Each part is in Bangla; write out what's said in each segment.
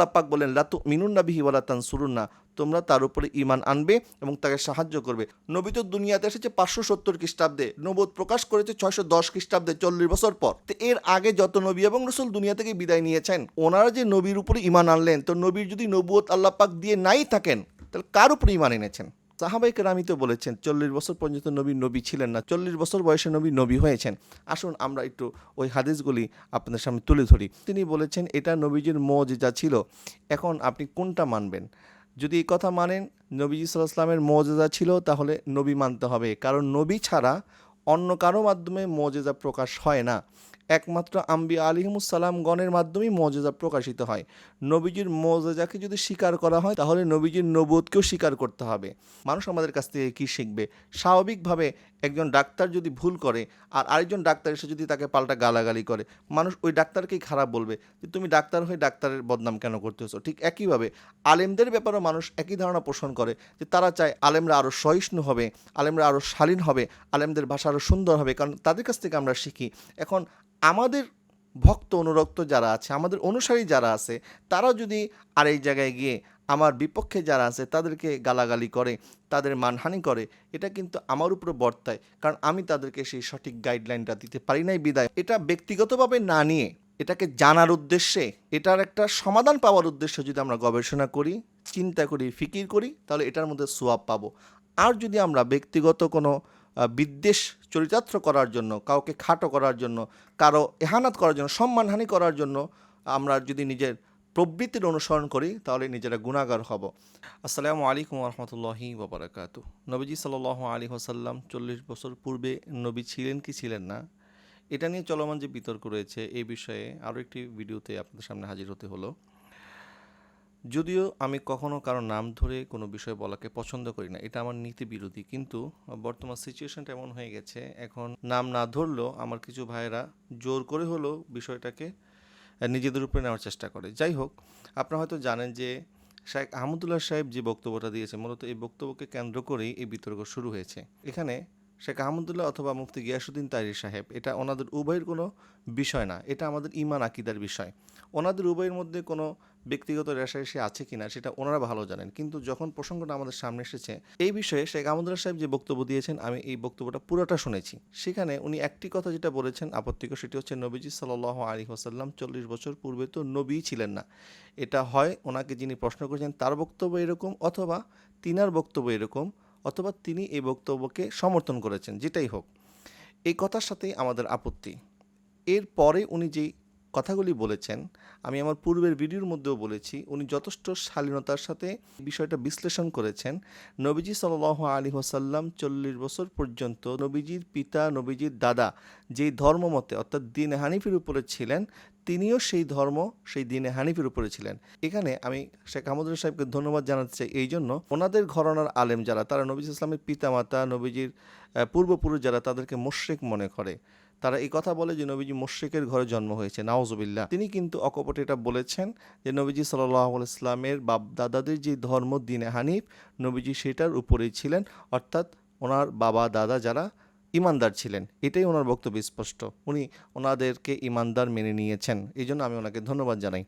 আল্লাহ পাক বলেন লাতু মিনুন নাবিহি ওয়ালা তানসুরুন না তোমরা তার উপরে ইমান আনবে এবং তাকে সাহায্য করবে। নবী তো দুনিয়াতে এসেছে পাঁচশো সত্তর খ্রিস্টাব্দে নবোধ প্রকাশ করেছে ছয়শো দশ খ্রিস্টাব্দে চল্লিশ বছর পর। তো এর আগে যত নবী এবং রসুল দুনিয়া থেকে বিদায় নিয়েছেন, ওনারা যে নবীর উপরে ইমান আনলেন, তো নবীর যদি নবুয়ত আল্লাহ পাক দিয়ে নাই থাকেন, তাহলে কার উপরে ইমান এনেছেন? সাহাবাই কেরামি তো বলেছেন, চল্লিশ বছর পর্যন্ত নবী নবী ছিলেন না, চল্লিশ বছর বয়সে নবী নবী হয়েছেন। আসুন আমরা একটু ওই হাদিসগুলি আপনাদের সামনে তুলে ধরি। তিনি বলেছেন, এটা নবীজির মজ যা ছিল। এখন আপনি কোনটা মানবেন? যদি এই কথা মানেন, নবীজি সাল্লাহামের মজেজা ছিল, তাহলে নবী মানতে হবে। কারণ নবী ছাড়া অন্য কারও মাধ্যমে মজেজা প্রকাশ হয় না। একমাত্র আম্বি আলিহিমুসালাম গণের মাধ্যমেই মজেজা প্রকাশিত হয়। নবীজির মজেজাকে যদি স্বীকার করা হয়, তাহলে নবীজির নবোধকেও স্বীকার করতে হবে। মানুষ আমাদের কাছ থেকে কী শিখবে? স্বাভাবিকভাবে একজন ডাক্তার যদি ভুল করে, আর আরেকজন ডাক্তার এসে যদি তাকে পাল্টা গালাগালি করে, মানুষ ওই ডাক্তারকেই খারাপ বলবে যে, তুমি ডাক্তার হয়ে ডাক্তারের বদনাম কেন করতে করতেছো? ঠিক একইভাবে আলেমদের ব্যাপারেও মানুষ একই ধারণা পোষণ করে যে, তারা চায় আলেমরা আরও সহিষ্ণু হবে, আলেমরা আরও শালীন হবে, আলেমদের ভাষা আরও সুন্দর হবে, কারণ তাদের কাছ থেকে আমরা শিখি। এখন আমাদের ভক্ত অনুরক্ত যারা আছে, আমাদের অনুসারী যারা আছে, তারা যদি আর এই জায়গায় গিয়ে আমার বিপক্ষে যারা আছে, তাদেরকে গালাগালি করে, তাদের মানহানি করে, এটা কিন্তু আমার উপরে বর্তায়। কারণ আমি তাদেরকে সেই সঠিক গাইডলাইনটা দিতে পারি নাই বিদায়। এটা ব্যক্তিগতভাবে না নিয়ে, এটাকে জানার উদ্দেশ্যে, এটার একটা সমাধান পাওয়ার উদ্দেশ্যে যদি আমরা গবেষণা করি, চিন্তা করি, ফিকির করি, তাহলে এটার মধ্যে সোয়াব পাবো। আর যদি আমরা ব্যক্তিগত কোনো বিদ্বেষ চরিতার্থ করার জন্য, কাউকে খাটো করার জন্য, কারও এহানাত করার জন্য, সম্মানহানি করার জন্য আমরা যদি নিজের প্রবৃত্তির অনুসরণ করি, তাহলে নিজেরা গুণাগার হব। আসসালামু আলাইকুম রহমতুল্লাহি ওবরাকাত নবীজি সাল আলী হোসাল্লাম চল্লিশ বছর পূর্বে নবী ছিলেন কি ছিলেন না, এটা নিয়ে চলমান যে বিতর্ক রয়েছে, এই বিষয়ে আরও একটি ভিডিওতে আপনাদের সামনে হাজির হতে হলো। যদিও আমি কখনো কারও নাম ধরে কোনো বিষয় বলাকে পছন্দ করি না, এটা আমার নীতি বিরোধী। কিন্তু বর্তমান সিচুয়েশনটা এমন হয়ে গেছে, এখন নাম না ধরলেও আমার কিছু ভাইয়েরা জোর করে হলেও বিষয়টাকে নিজেদের উপরে নেওয়ার চেষ্টা করে। যাই হোক, আপনারা হয়তো জানেন যে শেখ আহমদুল্লাহ সাহেব যে বক্তব্যটা দিয়েছে, মূলত এই বক্তব্যকে কেন্দ্র করেই এই বিতর্ক শুরু হয়েছে। এখানে শেখ আহমদুল্লাহ অথবা মুফতি গিয়াসুদ্দিন তাইরি সাহেব, এটা ওনাদের উভয়ের কোনো বিষয় না, এটা আমাদের ইমান আকিদার বিষয়। ওনাদের উভয়ের মধ্যে কোনো ব্যক্তিগত রেশারেশি আছে কিনা সেটা ওনারা ভালো জানেন। কিন্তু যখন প্রসঙ্গটা আমাদের সামনে এসেছে, এই বিষয়ে শেখ আহমদুল্লাহ সাহেব যে বক্তব্য দিয়েছেন, আমি এই বক্তব্যটা পুরোটা শুনেছি। সেখানে উনি একটি কথা যেটা বলেছেন আপত্তিকর, সেটি হচ্ছে নবীজি সাল আলী হোসাল্লাম চল্লিশ বছর পূর্বে তো নবীই ছিলেন না। এটা হয় ওনাকে যিনি প্রশ্ন করেছেন, তার বক্তব্য এরকম অথবা তিনার বক্তব্য এরকম অথবা তিনি এই বক্তব্যকে সমর্থন করেছেন, যেটাই হোক। এই কথার সাথেই আমাদের আপত্তি। এরপরে উনি যেই কথাগুলি বলেছেন। আমি আমার পূর্বের ভিডিওর মধ্যেও বলেছি, উনি যথেষ্ট শালীনতার সাথে বিষয়টা বিশ্লেষণ করেছেন। নবীজি সাল আলী হোসাল্লাম চল্লিশ বছর পর্যন্ত নবীজির পিতা, নবীজির দাদা যেই ধর্মমতে অর্থাৎ দিন হানিফের উপরে ছিলেন, তিনিও সেই ধর্ম, সেই দিনে হানিফের উপরে ছিলেন। এখানে আমি শেখ আহমদুল সাহেবকে ধন্যবাদ জানাতে চাই এই জন্য, ওনাদের ঘরনার আলেম যারা, তারা নবীজ ইসলামের পিতামাতা, নবীজির পূর্বপুরুষ যারা, তাদেরকে মোশ্রেক মনে করে। তারা এই কথা বলে যে নবীজি মোশ্রিকের ঘরে জন্ম হয়েছে। নাওজবিল্লা তিনি কিন্তু অকপটে এটা বলেছেন যে নবীজি সাল্লাহ ইসলামের বাপ দাদাদের যে ধর্ম দিনে হানিফ, নবীজি সেটার উপরেই ছিলেন। অর্থাৎ ওনার বাবা দাদা যারা ইমানদার ছিলেন। এটাই ওনার বক্তব্য স্পষ্ট। উনি ওনাদেরকে ইমানদার মেনে নিয়েছেন। এই জন্য আমি ওনাকে ধন্যবাদ জানাই।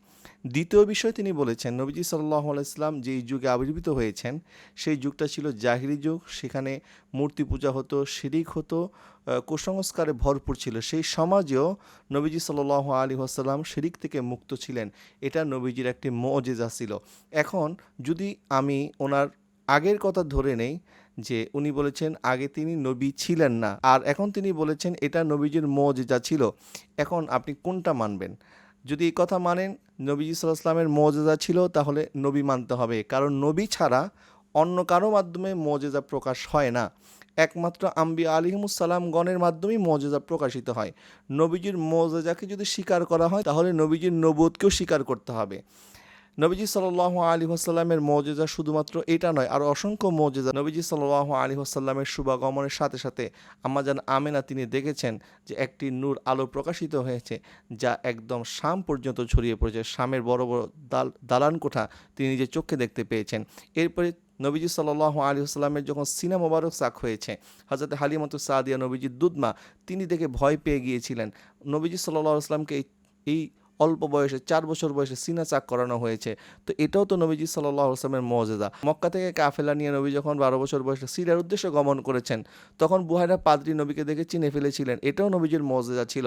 দ্বিতীয় বিষয় তিনি বলেছেন, নবীজি সাল্লাহ ইসলাম যেই যুগে আবির্ভূত হয়েছেন, সেই যুগটা ছিল জাহিরি যুগ। সেখানে মূর্তি পূজা হতো, শিরিক হতো কুসংস্কারে ভরপুর ছিল। সেই সমাজেও নবীজি সাল্লাহ আলী আসাল্লাম শিরিক থেকে মুক্ত ছিলেন। এটা নবীজির একটি মজেজা ছিল। এখন যদি আমি ওনার আগের কথা ধরে নেই যে উনি বলেছেন, আগে তিনি নবী ছিলেন না। আর এখন তিনি বলেছেন, এটা নবীজির মজেজা ছিল, এখন আপনি কোনটা মানবেন? যদি এই কথা মানেন, নবীজি সাল্লাহামের মজেজা ছিল, তাহলে নবী মানতে হবে। কারণ নবী ছাড়া অন্য কারও মাধ্যমে মজেজা প্রকাশ হয় না। একমাত্র আম্বি আলিহিমুসালাম গণের মাধ্যমেই মজেজা প্রকাশিত হয়। নবীজির মজেজাকে যদি স্বীকার করা হয়, তাহলে নবীজির নবোধকেও স্বীকার করতে হবে। নবীজি সাল আলী হাসাল্লামের মজেজা শুধুমাত্র এটা নয়, আর অসংখ্য মজেজা নবীজি সাল আলী হাসাল্লামের শুভাগমনের সাথে সাথে আমাজান আমেনা তিনি দেখেছেন যে একটি নূর আলো প্রকাশিত হয়েছে, যা একদম শাম পর্যন্ত ছড়িয়ে পড়েছে। শামের বড় বড় দাল, দালান কোঠা তিনি নিজের চোখে দেখতে পেয়েছেন। এরপরে নবীজি সাল্লাহ আলী আসসালামের যখন সিনা মোবারক সাক হয়েছে হজরত হালিমত সাদিয়া নবীজির দুধমা তিনি দেখে ভয় পেয়ে গিয়েছিলেন। নবীজি সাল্লাহ আসলামকে এই অল্প বয়সে, চার বছর বয়সে সিনা চাক করানো হয়েছে। তো এটাও তো নবীজি সাল্লাহ আসলামের মজেদা মক্কা থেকে কাফেলা নিয়ে নবী যখন বারো বছর বয়সে সিরিয়ার উদ্দেশ্যে গমন করেছেন, তখন বুহাইরা পাদ্রি নবীকে দেখে চিনে ফেলেছিলেন। এটাও নবীজির মজেদা ছিল।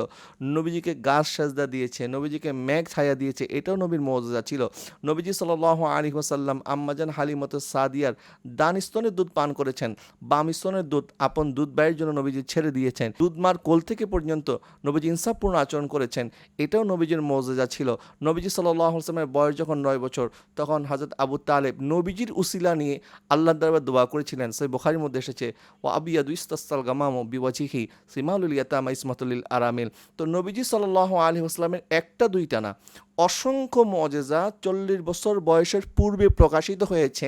নবীজিকে গাছ সাজদা দিয়েছে, নবীজিকে মেঘ ছায়া দিয়েছে, এটাও নবীর মজেদা ছিল। নবীজি সাল্লাহ আলী ওসাল্লাম আম্মাজান হালিমত সাদিয়ার ডান স্তনের দুধ পান করেছেন। বাম স্তনের দুধ আপন দুধ ব্যয়ের জন্য নবীজি ছেড়ে দিয়েছেন। দুধ মার কোল থেকে পর্যন্ত নবীজি ইনসাফপূর্ণ আচরণ করেছেন। এটাও নবীজির মজেজা ছিল নবীজি সাল্লাহ আসলামের বয়স যখন নয় বছর, তখন হাজরত আবু তালেব নবীজির উসিলা নিয়ে আল্লাহ দরবার দোয়া করেছিলেন। সেই বোখারির মধ্যে এসেছে ও আবিয়াদু ইস্তাল গামামো বিওয়াজিহি সিমাউল ইয়াতামা ইসমাতুল আরামিল। তো নবীজি সাল্লাহ আলী আসলামের একটা দুইটা না অসংখ্য মজেজা চল্লিশ বছর বয়সের পূর্বে প্রকাশিত হয়েছে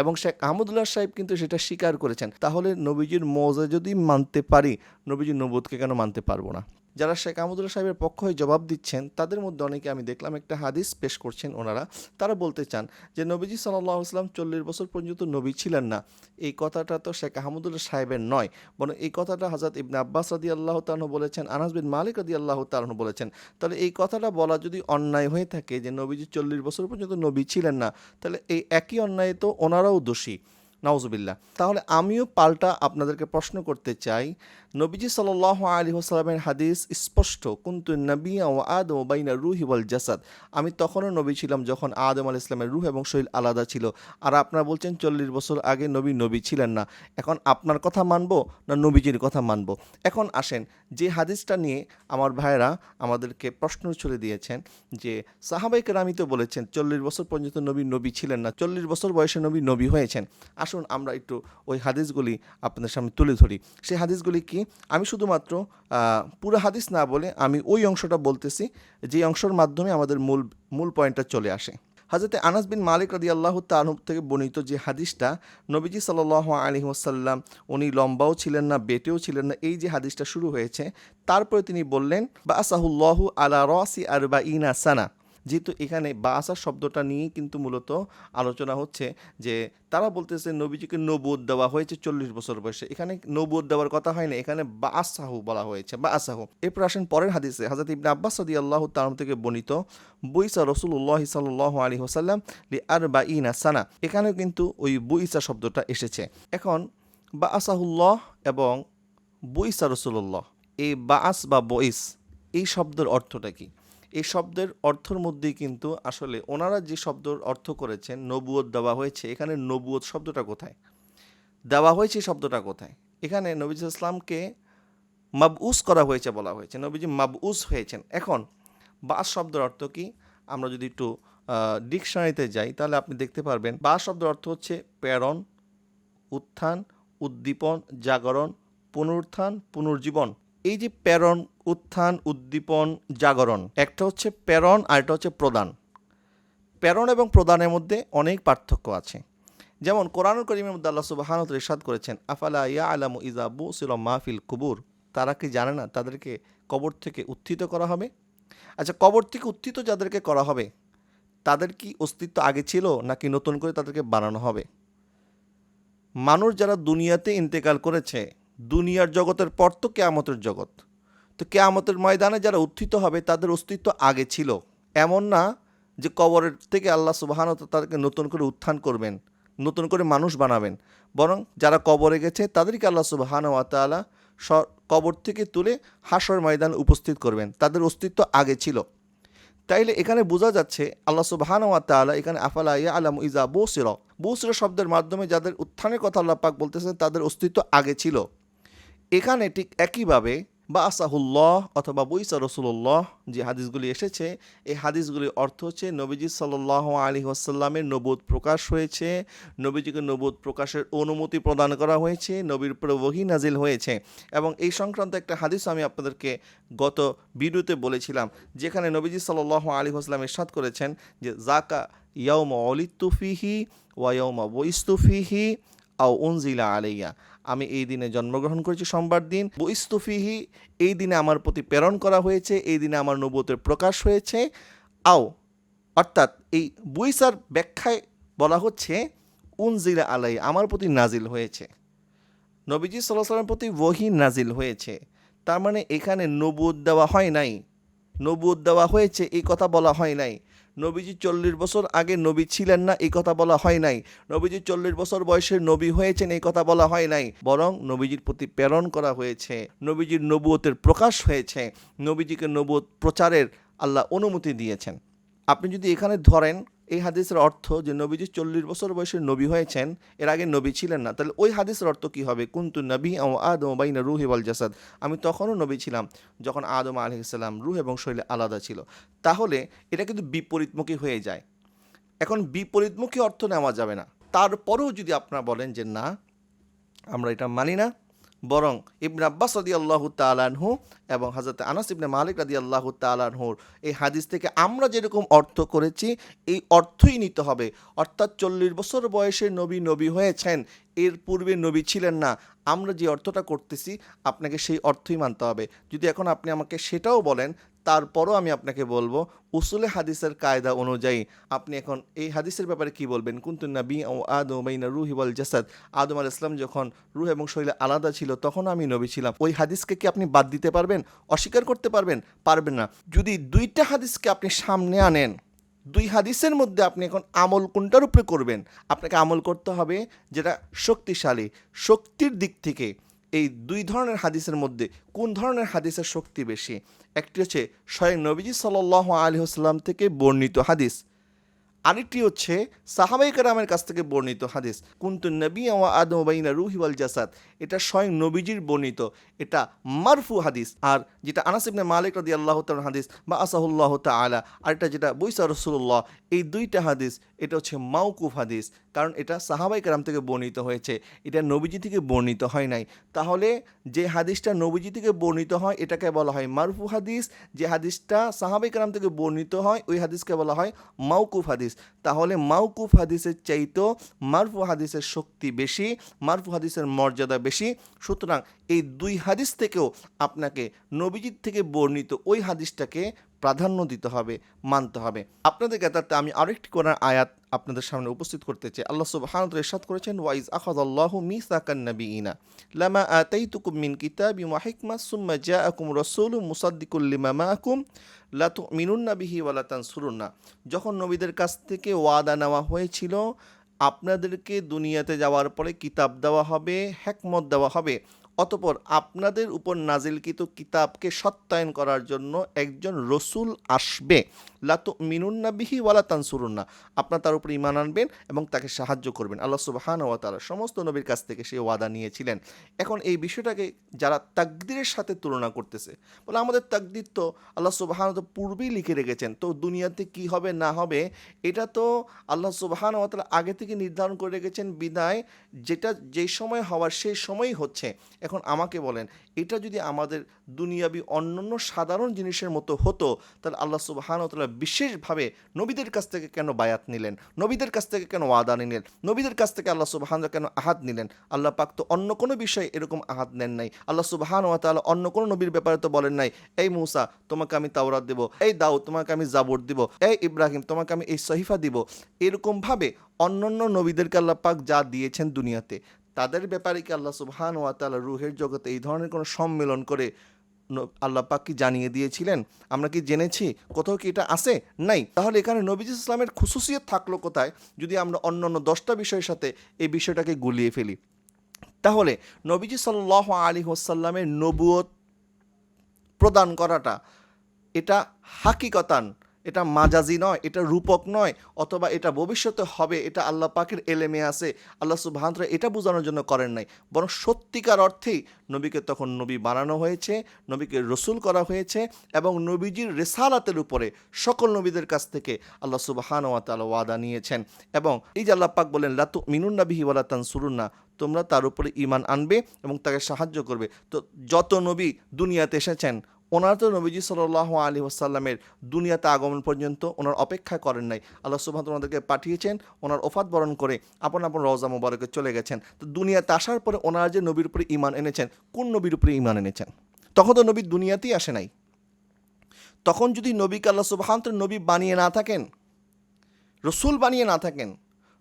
এবং শেখ আহমদুল্লাহ সাহেব কিন্তু সেটা স্বীকার করেছেন। তাহলে নবীজির মজা যদি মানতে পারি, নবীজির নবুদকে কেন মানতে পারব না? যারা শেখ আহমদুল্লাহ সাহেবের পক্ষ হয়ে জবাব দিচ্ছেন, তাদের মধ্যে অনেকে আমি দেখলাম একটা হাদিস পেশ করছেন ওনারা। তারা বলতে চান যে, নবীজি সাল্লাহ আসলাম চল্লিশ বছর পর্যন্ত নবী ছিলেন না। এই কথাটা তো শেখ আহমদুল্লাহ সাহেবের নয়, বরং এই কথাটা হজরত ইবনে আব্বাস রাদি আল্লাহ তালন বলেছেন, আনাস বিন মালিক রাদি আল্লাহ তালন বলেছেন। তাহলে এই কথাটা বলা যদি অন্যায় হয়ে থাকে যে, নবীজি চল্লিশ বছর পর্যন্ত নবী ছিলেন না, তাহলে এই একই অন্যায় তো ওনারাও দোষী। নাউজুবিল্লাহ। তাহলে আমিও পাল্টা আপনাদেরকে প্রশ্ন করতে চাই। নবীজি সাল্লাহ আলী হোসালামের হাদিস স্পষ্ট, কুন্তু নবিয়া ও আদম বাইনা রুহি ওয়াল জাসাদ। আমি তখনও নবী ছিলাম যখন আদম আল ইসলামের রুহ এবং শরীর আলাদা ছিল। আর আপনারা বলছেন, চল্লিশ বছর আগে নবী নবী ছিলেন না। এখন আপনার কথা মানবো না নবীজির কথা মানবো? এখন আসেন, যে হাদিসটা নিয়ে আমার ভাইয়েরা আমাদেরকে প্রশ্ন ছুড়ে দিয়েছেন, যে সাহাবাইকে রামি তো বলেছেন, চল্লিশ বছর পর্যন্ত নবী নবী ছিলেন না, চল্লিশ বছর বয়সে নবী নবী হয়েছেন। আসুন আমরা একটু ওই হাদিসগুলি আপনাদের সামনে তুলে ধরি। সেই হাদিসগুলি কি? আমি শুধুমাত্র পুরো হাদিস না বলে আমি ওই অংশটা বলতেছি যে অংশের মাধ্যমে আমাদের মূল মূল পয়েন্টটা চলে আসে। হাজরতে আনাস বিন মালিক রাদি আল্লাহ তালু থেকে বর্ণিত যে হাদিসটা, নবীজি সাল্লাহ আলী ওসাল্লাম উনি লম্বাও ছিলেন না, বেটেও ছিলেন না, এই যে হাদিসটা শুরু হয়েছে, তারপরে তিনি বললেন বা আসাহুল্লাহু আলা রসি আর বা ইনা সানা। যেহেতু এখানে বাসা শব্দটা নিয়েই কিন্তু মূলত আলোচনা হচ্ছে যে তারা বলতেছে নবীজিকে নবুদ দেওয়া হয়েছে চল্লিশ বছর বয়সে। এখানে নবুদ দেওয়ার কথা হয় না, এখানে বাসাহু বলা হয়েছে, বা আসাহু। এরপর আসেন পরের হাদিসে হাজরত ইবনে আব্বাস সদি আল্লাহ তালম থেকে বর্ণিত, বইসা রসুল্লাহ সাল্লাহ আলী হোসাল্লাম লি আর বা ইনা সানা। এখানেও কিন্তু ওই বইসা শব্দটা এসেছে। এখন বা আসাহুল্লাহ এবং বইসা রসুল্লাহ এই বাস বা বইস, এই শব্দের অর্থটা কি? এই শব্দের অর্থর মধ্যেই কিন্তু আসলে ওনারা যে শব্দের অর্থ করেছেন নবুয়ত দেওয়া হয়েছে, এখানে নবুয়ত শব্দটা কোথায়? দেওয়া হয়েছে শব্দটা কোথায়? এখানে নবীজ ইসলামকে মাবউস করা হয়েছে বলা হয়েছে। নবীজি মাবউস হয়েছেন। এখন বাস শব্দের অর্থ কি? আমরা যদি একটু ডিকশনারিতে যাই, তাহলে আপনি দেখতে পারবেন বাস শব্দের অর্থ হচ্ছে প্রেরণ, উত্থান, উদ্দীপন, জাগরণ, পুনরুত্থান, পুনর্জীবন। এই যে প্রেরণ, উত্থান, উদ্দীপন, জাগরণ, একটা হচ্ছে প্রেরণ আর একটা হচ্ছে প্রদান। প্রেরণ এবং প্রদানের মধ্যে অনেক পার্থক্য আছে। যেমন কোরআন করিমের মধ্যে আল্লাহ সুবাহানত রেশাদ করেছেন, আফালা ইয়া আলামু ইজাবু সিল মাহফিল কুবুর? তারা কি জানে না তাদেরকে কবর থেকে উত্থিত করা হবে? আচ্ছা কবর থেকে উত্থিত যাদেরকে করা হবে, তাদের কি অস্তিত্ব আগে ছিল নাকি নতুন করে তাদেরকে বানানো হবে? মানুষ যারা দুনিয়াতে ইন্তেকাল করেছে দুনিয়ার জগতের পর তো কেয়ামতের জগৎ। তো কেয়ামতের ময়দানে যারা উত্থিত হবে, তাদের অস্তিত্ব আগে ছিল। এমন না যে কবরের থেকে আল্লাহ সুবাহানত তাদেরকে নতুন করে উত্থান করবেন, নতুন করে মানুষ বানাবেন। বরং যারা কবরে গেছে, তাদেরকে আল্লাহ সুবাহান ওয়াতালা কবর থেকে তুলে হাসর ময়দান উপস্থিত করবেন। তাদের অস্তিত্ব আগে ছিল। তাইলে এখানে বোঝা যাচ্ছে, আল্লাহ সুবাহান ওয়া তাআলা এখানে, আফালা ইয়া আলাম ইজা বৌসির? বৌসির শব্দের মাধ্যমে যাদের উত্থানের কথা আল্লাহ পাক বলতেছেন, তাদের অস্তিত্ব আগে ছিল। এখানে ঠিক একইভাবে বা আসাহুল্লাহ অথবা বইসা রসুল্লাহ যে হাদিসগুলি এসেছে, এই হাদিসগুলির অর্থ হচ্ছে নবীজি সাল্লাহ আলী আসাল্লামের নবোধ প্রকাশ হয়েছে, নবীজিকে নবোধ প্রকাশের অনুমতি প্রদান করা হয়েছে, নবীর উপরে ওহি নাজিল হয়েছে। এবং এই সংক্রান্ত একটা হাদিস আমি আপনাদেরকে গত ভিডিওতে বলেছিলাম, যেখানে নবীজি সাল্লাহ আলী আসলাম এরশাদ করেছেন যে জাকা ইয়াউমা অলিতুফিহি ওয়াইমা বইস্তুফিহি আও উনজিলা আলাইয়া। আমি এই দিনে জন্মগ্রহণ করেছি সোমবার দিন। বইস্তুফিহি এই দিনে আমার প্রতি প্রেরণ করা হয়েছে, এই দিনে আমার নবতের প্রকাশ হয়েছে। আও, অর্থাৎ এই বুইসার ব্যাখ্যায় বলা হচ্ছে, উনজিলা আলাই আমার প্রতি নাজিল হয়েছে। নবীজি সাল্লাহ সাল্লামের প্রতি ওহি নাজিল হয়েছে। তার মানে এখানে নবুদ দেওয়া হয় নাই। নবুয়ত দেওয়া হয়েছে, এই কথা বলা হয় নাই। নবীজি চল্লিশ বছর আগে নবী ছিলেন না, এই কথা বলা হয় নাই। নবীজি চল্লিশ বছর বয়সে নবী হয়েছেন, এই কথা বলা হয় নাই। বরং নবীজির প্রতি প্রেরণ করা হয়েছে, নবীজির নবুয়তের প্রকাশ হয়েছে, নবীজিকে নবুয়ত প্রচারের আল্লাহ অনুমতি দিয়েছেন। আপনি যদি এখানে ধরেন এই হাদিসের অর্থ যে নবীজি চল্লিশ বছর বয়সে নবী হয়েছেন, এর আগে নবী ছিলেন না। তাহলে ওই হাদিসের অর্থ কি হবে? কুন্তু নবী ও আদম বাইনা রুহ ওয়াল জাসাদ। আমি তখনও নবী ছিলাম, যখন আদম আলহিসাল্লাম রুহ এবং শৈলে আলাদা ছিল। তাহলে এটা কিন্তু বিপরীতমুখী হয়ে যায়। এখন বিপরীতমুখী অর্থ নেওয়া যাবে না। তারপরেও যদি আপনারা বলেন যে না, আমরা এটা মানি না বরং ইবনে আব্বাস রদি আল্লাহ তালানহু এবং হাজরত আনাস ইবনে মালিক রাদি আল্লাহ তালানহুর এই হাদিস থেকে আমরা যেরকম অর্থ করেছি, এই অর্থই নিতে হবে। অর্থাৎ চল্লিশ বছর বয়সে নবী নবী হয়েছেন, এর পূর্বে নবী ছিলেন না। আমরা যে অর্থটা করতেছি, আপনাকে সেই অর্থই মানতে হবে। যদি এখন আপনি আমাকে সেটাও বলেন তারপরও আমি আপনাকে বলব, উসুলে হাদিসের কায়দা অনুযায়ী আপনি এখন এই হাদিসের ব্যাপারে কি বলবেন? কুন্তুন নবী ও আদম বাইনা রুহি ওয়াল জাসাদ। আদম আল ইসলাম যখন রুহ এবং শৈলে আলাদা ছিল, তখন আমি নবী ছিলাম। ওই হাদিসকে কি আপনি বাদ দিতে পারবেন? অস্বীকার করতে পারবেন? পারবেন না। যদি দুইটা হাদিসকে আপনি সামনে আনেন, দুই হাদিসের মধ্যে আপনি এখন আমল কোনটার উপরে করবেন? আপনাকে আমল করতে হবে যেটা শক্তিশালী। শক্তির দিক থেকে এই দুই ধরনের হাদিসের মধ্যে কোন ধরনের হাদিসের শক্তি বেশি? একটি হচ্ছে স্বয়ং নবীজি সাল্লাহ আলী থেকে বর্ণিত হাদিস। আরেকটি হচ্ছে সাহাবাই কারামের কাছ থেকে বর্ণিত হাদিস। কুন্তু নবী ওয়া আদম বাইনা রুহি ওয়াল জাসাদ। এটা স্বয়ং নবীজির বর্ণিত, এটা মারফু হাদিস। আর যেটা আনাস ইবনে মালিক রাদি আল্লাহ হাদিস, বা আসাহুল্লাহ তাআলা। আর এটা যেটা বৈসা রসুল্লাহ এই দুইটা হাদিস, এটা হচ্ছে মাউকুফ হাদিস। কারণ এটা সাহাবাই কারাম থেকে বর্ণিত হয়েছে, এটা নবীজি থেকে বর্ণিত হয় নাই। তাহলে যে হাদিসটা নবীজি থেকে বর্ণিত হয়, এটাকে বলা হয় মারফু হাদিস। যে হাদিসটা সাহাবাই কারাম থেকে বর্ণিত হয়, ওই হাদিসকে বলা হয় মাউকুফ হাদিস। তাহলে মাউকুফ হাদিসের চাইতেও মারফু হাদিসের শক্তি বেশি, মারফু হাদিসের মর্যাদা বেশি। সুতরাং এই দুই হাদিস থেকেও আপনাকে নবীজিৎ থেকে বর্ণিত ওই হাদিসটাকে প্রাধান্য দিতে হবে, মানতে হবে। আপনাদের জ্ঞাতার্থে আমি আরেকটি কোরআন আয়াত আপনাদের সামনে উপস্থিত করতে চাই। আল্লাহ সুবহানাহু ওয়া ইরশাদ করেছেন, ওয়াইজ আখাযাল্লাহু মিসাকান নাবিয়িনা। লামা আতাইতুকুম মিন কিতাবিন ওয়া হিকমা, সুম্মা জাআকুম রাসূলুম মুসাদ্দিকুল লিমা মাআকুম, লা তুমিনুন্না বিহি ওয়া লা তানসুরুন্না। যখন নবীদের কাছ থেকে ওয়াদা নেওয়া হয়েছিল, আপনাদেরকে দুনিয়াতে যাওয়ার পরে কিতাব দেওয়া হবে, হেকমত দেওয়া হবে। অতপর আপনাদের উপর নাজিলকৃত কিতাবকে সত্যায়ন করার জন্য একজন রসুল আসবে। লাতু মিনুন্না বিহি ওয়ালা তানসুরুন্না। আপনার তার উপর ইমান আনবেন এবং তাকে সাহায্য করবেন। আল্লাহ সুবাহান ওয়া তাআলা সমস্ত নবীর কাছ থেকে সেই ওয়াদা নিয়েছিলেন। এখন এই বিষয়টাকে যারা তাকদিরের সাথে তুলনা করতেছে, বলে আমাদের তাকদির তো আল্লাহ সুবাহান তো পূর্বেই লিখে রেখেছেন। তো দুনিয়াতে কি হবে, না হবে, এটা তো আল্লাহ সুবাহান ওয়া তাআলা আগে থেকে নির্ধারণ করে রেখেছেন বিদায় যেটা যেই সময় হওয়ার সেই সময়ই হচ্ছে। এখন আমাকে বলেন, এটা যদি আমাদের দুনিয়াবি অন্যান্য সাধারণ জিনিসের মতো হতো, তাহলে আল্লাহ সুবাহান তালা বিশেষভাবে নবীদের কাছ থেকে কেন বায়াত নিলেন? নবীদের কাছ থেকে কেন ওয়াদা নিলেন? নবীদের কাছ থেকে আল্লাহ সুবাহান কেন আহাদ নিলেন? আল্লাহ পাক তো অন্য কোনো বিষয়ে এরকম আহাত নেন নাই। আল্লাহ সুবাহান ওয়া অন্য কোনো নবীর ব্যাপারে তো বলেন নাই, এই মূসা, তোমাকে আমি তাওরাত দেব, এই দাউদ, তোমাকে আমি জাবর দিব, এই ইব্রাহিম, তোমাকে আমি এই সহিফা দিব। এরকমভাবে অন্যান্য নবীদেরকে আল্লাহ পাক যা দিয়েছেন দুনিয়াতে তাদের ব্যাপারে কি আল্লাহ সুবহান ওয়া তাআলা রুহের জগতে এই ধরনের কোনো সম্মেলন করে আল্লাহ পাক কি জানিয়ে দিয়েছিলেন? আমরা কি জেনেছি? কোথাও কি এটা আছে? নাই। তাহলে এখানে নবীজ ইসলামের খুশুসিয়ত থাকল কোথায়? যদি আমরা অন্য অন্য দশটা বিষয়ের সাথে এই বিষয়টাকে গুলিয়ে ফেলি। তাহলে নবীজি সাল্লাহ আলী হোসাল্লামের নবুয়ত প্রদান করাটা, এটা হাকিকতান। এটা মাজাজি নয়, এটা রূপক নয়, অথবা এটা ভবিষ্যতে হবে, এটা আল্লাহ পাকের এলেমে আছে, আল্লাহ সুবাহান্তরা এটা বোঝানোর জন্য করেন নাই। বরং সত্যিকার অর্থেই নবীকে তখন নবী বানানো হয়েছে, নবীকে রসুল করা হয়েছে এবং নবীজির রেসালাতের উপরে সকল নবীদের কাছ থেকে আল্লাহ সুবাহান ওয়াতাল ওয়াদা নিয়েছেন। এবং এই যে আল্লাহ পাক বলেন লাতু মিনুন্না বিহি ওয়ালা তানসুরুন্না তোমরা তার উপরে ইমান আনবে এবং তাকে সাহায্য করবে। তো যত নবী দুনিয়াতে এসেছেন ওনারা তো নবীজি সাল্লাহ আলী ওসাল্লামের দুনিয়াতে আগমন পর্যন্ত ওনার অপেক্ষা করেন নাই। আল্লাহ সুবাহ ওনাদেরকে পাঠিয়েছেন, ওনার ওফাত বরণ করে আপন আপন রওজা মোবারকে চলে গেছেন। তো দুনিয়াতে আসার পরে ওনারা যে নবীর উপরে ইমান এনেছেন, কোন নবীর উপরে ইমান এনেছেন? তখন তো নবী দুনিয়াতেই আসে নাই। তখন যদি নবীকে আল্লাহ সুবাহান্তর নবী বানিয়ে না থাকেন, রসুল বানিয়ে না থাকেন,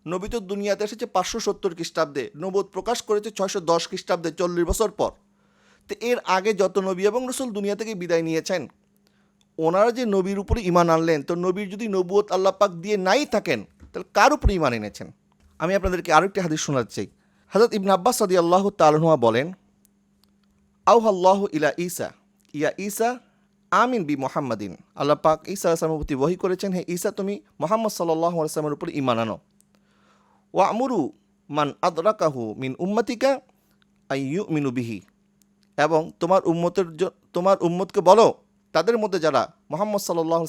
নবী তো দুনিয়াতে এসেছে পাঁচশো সত্তর খ্রিস্টাব্দে নবোধ প্রকাশ করেছে ছয়শো দশ খ্রিস্টাব্দে, চল্লিশ বছর পর। তো এর আগে যত নবী এবং রসুল দুনিয়া থেকে বিদায় নিয়েছেন, ওনারা যে নবীর উপরে ইমান আনলেন, তো নবীর যদি নবুয়ত আল্লাহ পাক দিয়ে নাই থাকেন, তাহলে কার উপরে ইমান এনেছেন? আমি আপনাদেরকে আরেকটি হাদিস শোনাতে চাই। হজরত ইবন আব্বাস সাদি আল্লাহ তালনুয়া বলেন আউ আল্লাহ ইলা ঈসা, ইয়া ঈসা আমিন বি মোহাম্মদিন। আল্লাহ পাক ঈসা আসলামের প্রতি বহি করেছেন, হে ঈসা, তুমি মোহাম্মদ সাল্লাহ আসলামের উপর ইমান আনো। ওয়া আমরু মান আদরাকাহু মিন উম্মতিকা আই ইউ মিনু বিহি। এবং তোমার উম্মতের তোমার উম্মতকে বলো, তাদের মধ্যে যারা মোহাম্মদ সাল্লাহ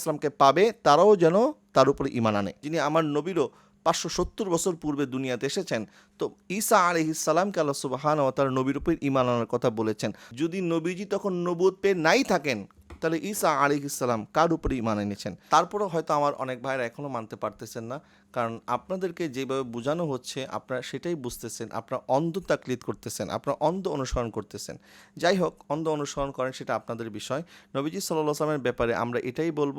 পাবে, তারাও যেন তার উপরে ইমান আনে। যিনি আমার নবীরও পাঁচশো সত্তর বছর পূর্বে দুনিয়াতে এসেছেন, তো ঈসা আলহ ইসালামকে আল্লাহ সুবাহান ও তার নবীর উপর ইমান আনার কথা বলেছেন। যদি নবীজি তখন নবুদ পেয়ে নাই থাকেন, তাহলে ঈসা আলী ইসলাম কার উপরে ইমান এনেছেন? তারপরেও হয়তো আমার অনেক ভাইরা এখনও মানতে পারতেছেন না। কারণ আপনাদেরকে যেভাবে বোঝানো হচ্ছে, আপনারা সেটাই বুঝতেছেন, আপনারা অন্ধ তাকলিদ করতেছেন, আপনারা অন্ধ অনুসরণ করতেছেন। যাই হোক, অন্ধ অনুসরণ করেন সেটা আপনাদের বিষয়। নবীজি সাল্লাহ আসলামের ব্যাপারে আমরা এটাই বলব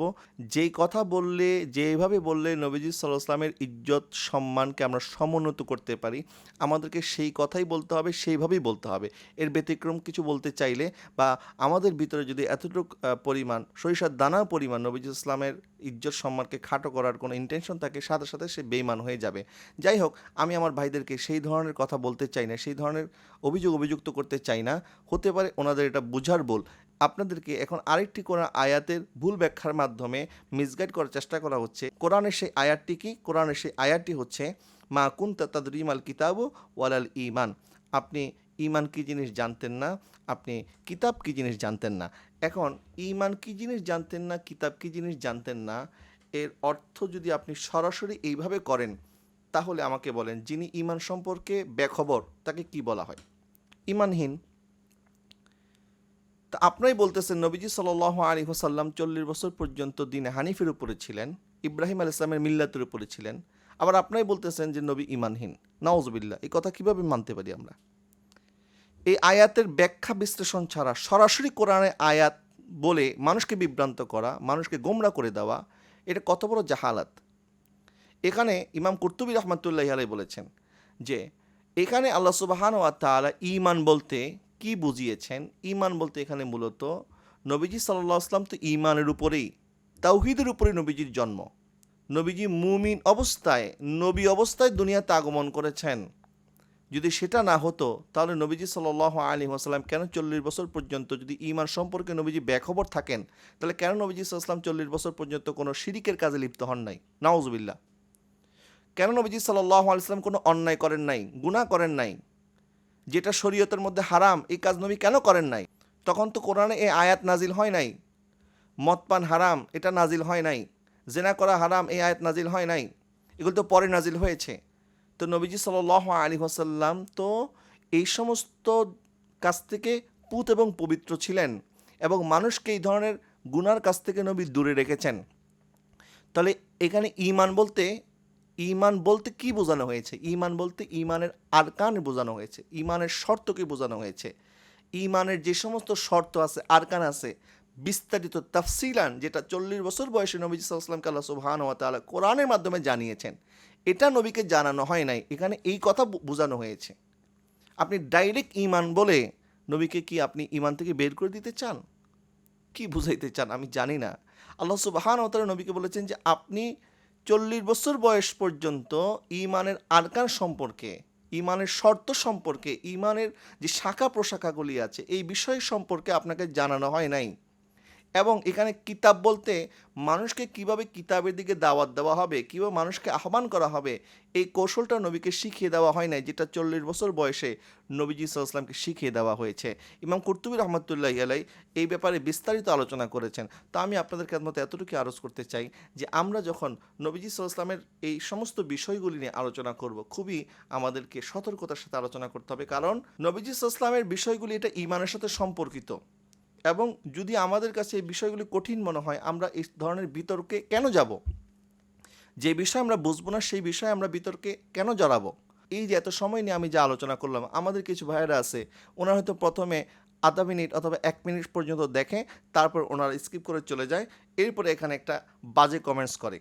যেই কথা বললে, যেভাবে বললে নবীজি সাল্লাহ আসলামের ইজ্জত, সম্মানকে আমরা সমুন্নত করতে পারি, আমাদেরকে সেই কথাই বলতে হবে, সেইভাবেই বলতে হবে। এর ব্যতিক্রম কিছু বলতে চাইলে বা আমাদের ভিতরে যদি এতটুকু পরিমাণ, সরিষার দানার পরিমাণ নবীজ ইসলামের ইজ্জত সম্মানকে খাটো করার কোনো ইন্টেনশন থাকে, সাথে সাথে সে বেইমান হয়ে যাবে। যাই হোক, আমি আমার ভাইদেরকে সেই ধরনের কথা বলতে চাই না, সেই ধরনের অভিযোগ অভিযুক্ত করতে চাই না। হতে পারে ওনাদের এটা বুঝার বল আপনাদেরকে এখন আরেকটি কোরআন আয়াতের ভুল ব্যাখ্যার মাধ্যমে মিসগাইড করার চেষ্টা করা হচ্ছে। কোরআনের সেই আয়াতটি কি? কোরআনের সেই আয়াতটি হচ্ছে, মা কুন তাদরিমাল কিতাবু ওয়ালাল ইমান আপনি ইমান কি জিনিস জানতেন না? আপনি কিতাব কি জিনিস জানতেন না? এখন, ইমান কি জিনিস জানতেন না, কিতাব কি জিনিস জানতেন না, এর অর্থ যদি আপনি সরাসরি এইভাবে করেন, তাহলে আমাকে বলেন, যিনি ইমান সম্পর্কে বেখবর, তাকে কি বলা হয়? ইমানহীন। তা আপনারাই বলতেছেন, নবীজি সাল আলী হোসাল্লাম চল্লিশ বছর পর্যন্ত দিনে হানিফের উপরে ছিলেন, ইব্রাহিম আল ইসলামের মিল্লাতের উপরে ছিলেন। আবার আপনারাই বলতেছেন যে, নবী ইমানহীন। নওয়াজবিল্লা এই কথা কীভাবে মানতে পারি আমরা? এই আয়াতের ব্যাখ্যা বিশ্লেষণ ছাড়া সরাসরি কোরআনে আয়াত বলে মানুষকে বিভ্রান্ত করা, মানুষকে গোমরা করে দেওয়া, এটা কত বড় জাহালাত? এখানে ইমাম কুর্তুবী রহমতুল্লাহ আলাই বলেছেন যে, এখানে আল্লাহ সুবাহান ওয়া তাআলা ঈমান বলতে কি বুঝিয়েছেন? ইমান বলতে এখানে মূলত নবীজি সাল্লাল্লাহু আসলাম তো ইমানের উপরেই, তাওহিদের উপরেই নবীজির জন্ম। নবীজি মুমিন অবস্থায়, নবী অবস্থায় দুনিয়াতে আগমন করেছেন। যদি সেটা না হতো, তাহলে নবীজি সাল আলী আসাল্লাম কেন চল্লিশ বছর পর্যন্ত যদি ইমান সম্পর্কে নবীজি বেখবর থাকেন, তাহলে কেন নবীজি সাল্লাম চল্লিশ বছর পর্যন্ত কোনো শিরিকের কাজে লিপ্ত হন নাই? নাউজবিল্লা কেন নবীজি সাল্লাহ আলিয়াল্লাম কোনো অন্যায় করেন নাই, গুনাহ করেন নাই? যেটা শরীয়তের মধ্যে হারাম, এই কাজ নবী কেন করেন নাই? তখন তো কোরআনে এই আয়াত নাজিল হয় নাই। মদ পান হারাম, এটা নাজিল হয় নাই। জেনা করা হারাম, এই আয়াত নাজিল হয় নাই। এগুলো তো পরে নাজিল হয়েছে। তো নবীজি সাল আলী হাসাল্লাম তো এই সমস্ত কাছ থেকে পুত এবং পবিত্র ছিলেন এবং মানুষকে এই ধরনের গুনার কাছ থেকে নবী দূরে রেখেছেন। তাহলে এখানে ইমান বলতে ইমান বলতে কি বোঝানো হয়েছে? ইমান বলতে ঈমানের আরকান বোঝানো হয়েছে, ঈমানের শর্তকে বোঝানো হয়েছে। ইমানের যে সমস্ত শর্ত আছে আরকান আছে, বিস্তারিত তাফসিলান যেটা চল্লিশ বছর বয়সে নবীজি সাল্লামকে আল্লাহ সুবহান ওয়া কোরআনের মাধ্যমে জানিয়েছেন। এটা নবীকে জানানো হয় নাই। এখানে এই কথা বোঝানো হয়েছে। আপনি ডাইরেক্ট ইমান বলে নবীকে কি আপনি ইমান থেকে বের করে দিতে চান? কি বুঝাইতে চান? আমি জানি না। আল্লাহ সুবাহান তাআলা নবীকে বলেছেন যে, আপনি চল্লিশ বছর বয়স পর্যন্ত ইমানের আরকান সম্পর্কে ইমানের শর্ত সম্পর্কে ইমানের যে শাখা প্রশাখাগুলি আছে, এই বিষয় সম্পর্কে আপনাকে জানানো হয় নাই। এবং এখানে কিতাব বলতে মানুষকে কীভাবে কিতাবের দিকে দাওয়াত দেওয়া হবে, কীভাবে মানুষকে আহ্বান করা হবে, এই কৌশলটা নবীকে শিখিয়ে দেওয়া হয় নাই, যেটা চল্লিশ বছর বয়সে নবীজি সাল্লামকে শিখিয়ে দেওয়া হয়েছে। ইমাম কুর্তুবী রহমতুল্লাহ আলাই এই ব্যাপারে বিস্তারিত আলোচনা করেছেন। তা আমি আপনাদেরকে মতো এতটুকু আরজ করতে চাই যে আমরা যখন নবীজি সাল্লামের এই সমস্ত বিষয়গুলি নিয়ে আলোচনা করব, খুবই আমাদেরকে সতর্কতার সাথে আলোচনা করতে হবে। কারণ নবীজি সাল্লামের বিষয়গুলি এটা ইমানের সাথে সম্পর্কিত। এবং যদি আমাদের কাছে এই বিষয়গুলি কঠিন মনে হয়, আমরা এই ধরনের বিতর্কে কেন যাব? যে বিষয় আমরা বুঝব না, সেই বিষয়ে আমরা বিতর্কে কেন জড়াবো? এই যে এত সময় নিয়ে আমি যে আলোচনা করলাম, আমাদের কিছু ভাইয়েরা আছে, ওনারা হয়তো প্রথমে আধা মিনিট অথবা এক মিনিট পর্যন্ত দেখে, তারপর ওনারা স্কিপ করে চলে যায়, এরপরে এখানে একটা বাজে কমেন্টস করে।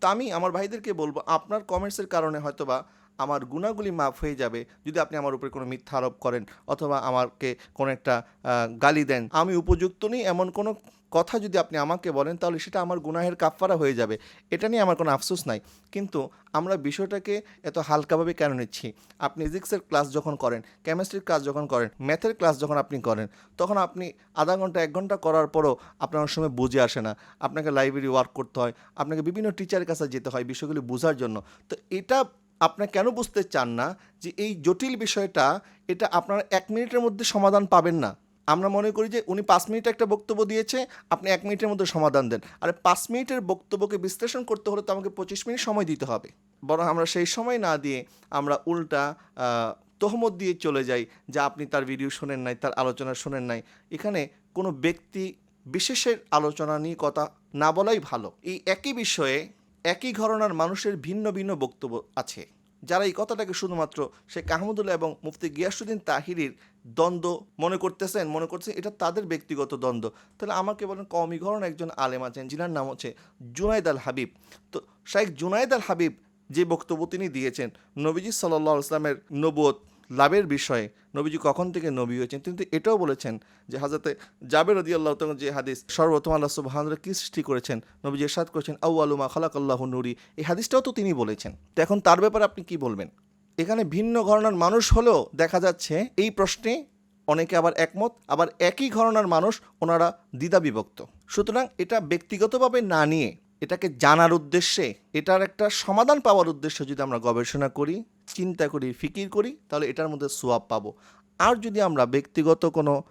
তো আমি আমার ভাইদেরকে বলব, আপনার কমেন্টসের কারণে হয়তোবা আমার গুণাগুলি মাফ হয়ে যাবে যদি আপনি আমার উপরে কোনো মিথ্যা আরোপ করেন অথবা আমাকে কোনো একটা গালি দেন। আমি উপযুক্ত নেই এমন কোনো কথা যদি আপনি আমাকে বলেন তাহলে সেটা আমার গুনাহের কাফফারা হয়ে যাবে। এটা নিয়ে আমার কোনো আফসোস নাই। কিন্তু আমরা বিষয়টাকে এত হালকাভাবে কেন নিচ্ছি? আপনি ফিজিক্সের ক্লাস যখন করেন কেমিস্ট্রির ক্লাস যখন করেন ম্যাথের ক্লাস যখন আপনি করেন, তখন আপনি আধা ঘণ্টা, এক ঘণ্টা করার পরও আপনার অনেক সময় বুঝে আসে না। আপনাকে লাইব্রেরি ওয়ার্ক করতে হয়, আপনাকে বিভিন্ন টিচারের কাছে যেতে হয় বিষয়গুলি বোঝার জন্য। তো এটা আপনি কেন বুঝতে চান না যে এই জটিল বিষয়টা, এটা আপনারা এক মিনিটের মধ্যে সমাধান পাবেন না। আমরা মনে করি যে উনি পাঁচ মিনিট একটা বক্তব্য দিয়েছে, আপনি এক মিনিটের মধ্যে সমাধান দেন। আর পাঁচ মিনিটের বক্তব্যকে বিশ্লেষণ করতে হলে তো আমাকে পঁচিশ মিনিট সময় দিতে হবে। বরং আমরা সেই সময় না দিয়ে আমরা উল্টা তহমত দিয়ে চলে যাই যে আপনি তার ভিডিও শোনেন নাই, তার আলোচনা শোনেন নাই। এখানে কোনো ব্যক্তি বিশেষের আলোচনা নিয়ে কথা না বলাই ভালো। এই একই বিষয়ে একই ঘরনার মানুষের ভিন্ন ভিন্ন বক্তব্য আছে, যারা এই কথাটাকে শুধুমাত্র শেখ আহমদুল্লাহ এবং মুফতি গিয়াসুদ্দিন তাহিরির দ্বন্দ্ব মনে করতেছেন, মনে করছেন এটা তাদের ব্যক্তিগত দ্বন্দ্ব। তাহলে আমাকে বলেন কওমি ঘরনা একজন আলেম আছেন যিনার নাম হচ্ছে জুনাইদ আল হাবিব। তো শাইখ জুনাইদ আল হাবিব যে বক্তব্য তিনি দিয়েছেন, নবীজি সাল্লাহ ইসলামের নবত লাভের বিষয়ে নবীজি কখন থেকে নবী হয়েছেন? কিন্তু এটাও বলেছেন যে হাজরতে জাবের রদি আল্লাহ তখন যে হাদিস, সর্বপ্রথম আল্লাহ সুবাহানরা কী সৃষ্টি করেছেন? নবীজি এরশাদ করেছেন আউ আলুমা খালাক আল্লাহ নুরি। এই হাদিসটাও তো তিনি বলেছেন। তো এখন তার ব্যাপারে আপনি কি বলবেন? এখানে ভিন্ন ঘরনার মানুষ হলেও দেখা যাচ্ছে এই প্রশ্নে অনেকে আবার একমত, আবার একই ঘরনার মানুষ ওনারা দ্বিধা বিভক্ত সুতরাং এটা ব্যক্তিগতভাবে না নিয়ে এটাকে জানার উদ্দেশ্যে, এটার একটা সমাধান পাওয়ার উদ্দেশ্যে যদি আমরা গবেষণা করি চিন্তা করি, ফিকির করি, তাহলে এটার মধ্যে সোয়াব পাবো। আর যদি আমরা ব্যক্তিগত কোনো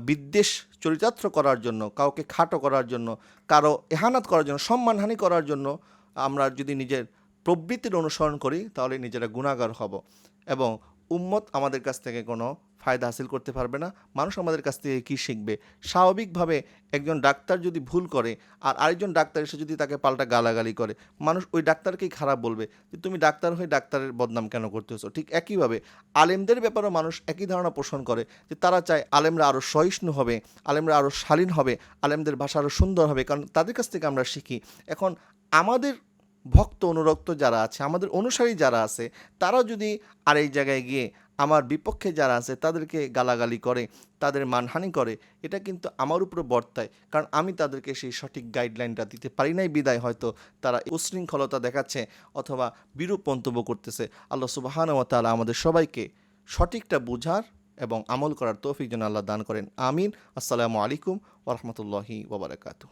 বিদ্বেষ চরিতার্থ করার জন্য, কাউকে খাটো করার জন্য, কারও এহানাত করার জন্য, সম্মানহানি করার জন্য, আমরা যদি নিজের প্রবৃত্তির অনুসরণ করি, তাহলে নিজেরা গুণাগার হব। এবং উম্মত আমাদের কাছ থেকে কোনো ফায়দা হাসিল করতে পারবে না। মানুষ আমাদের কাছ থেকে কী শিখবে? স্বাভাবিকভাবে একজন ডাক্তার যদি ভুল করে আর আরেকজন ডাক্তার এসে যদি তাকে পাল্টা গালাগালি করে, মানুষ ওই ডাক্তারকেই খারাপ বলবে যে, তুমি ডাক্তার হয়ে ডাক্তারের বদনাম কেন করতেছো? ঠিক একইভাবে আলেমদের ব্যাপারেও মানুষ একই ধারণা পোষণ করে যে, তারা চায় আলেমরা আরও সহিষ্ণু হবে, আলেমরা আরও শালীন হবে, আলেমদের ভাষা আরও সুন্দর হবে, কারণ তাদের কাছ থেকে আমরা শিখি। এখন আমাদের ভক্ত অনুরক্ত যারা আছে, আমাদের অনুসারী যারা আছে তারা যদি আর এই জায়গায় গিয়ে আমার বিপক্ষে যারা আছে, তাদেরকে গালাগালি করে, তাদের মানহানি করে, এটা কিন্তু আমার উপরে বর্তায়। কারণ আমি তাদেরকে সেই সঠিক গাইডলাইনটা দিতে পারি নাই, বিদায় হয়তো তারা উশৃঙ্খলতা দেখাচ্ছে অথবা বিরূপ মন্তব্য করতেছে। আল্লাহ সুবাহান ও তাআলা আমাদের সবাইকে সঠিকটা বুঝার এবং আমল করার তৌফিক যেন আল্লাহ দান করেন। আমিন। আসসালামু আলাইকুম ওরহমতুল্লাহি ওবরাকাতু